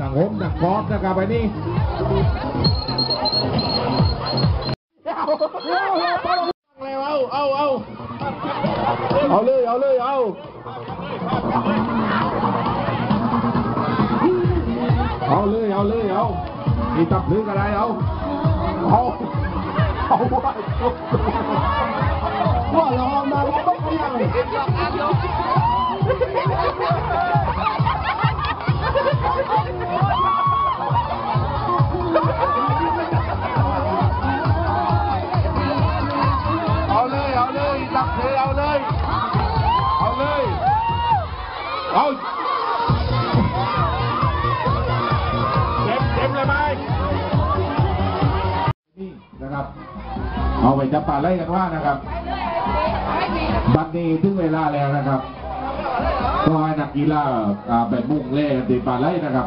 ต่างหมต่างพร้อมนะครับไปนี่เอาเอาเอาเอาเลยเอาเลยเอาเอาเลยเอาเลยเอามีตับลึกอะไรเอาเอาเอาว่าว่าเราเอามาเราต้องเพียง เอาเต็มเต็มเลยไหมนี่นะครับ เอาไปจับปลาไล่กันว่านะครับ บัดนี้ถึงเวลาแล้วนะครับ ก็ให้นักกีฬาอ่าแบบมุ่งเล่กันตีปลาไล่นะครับ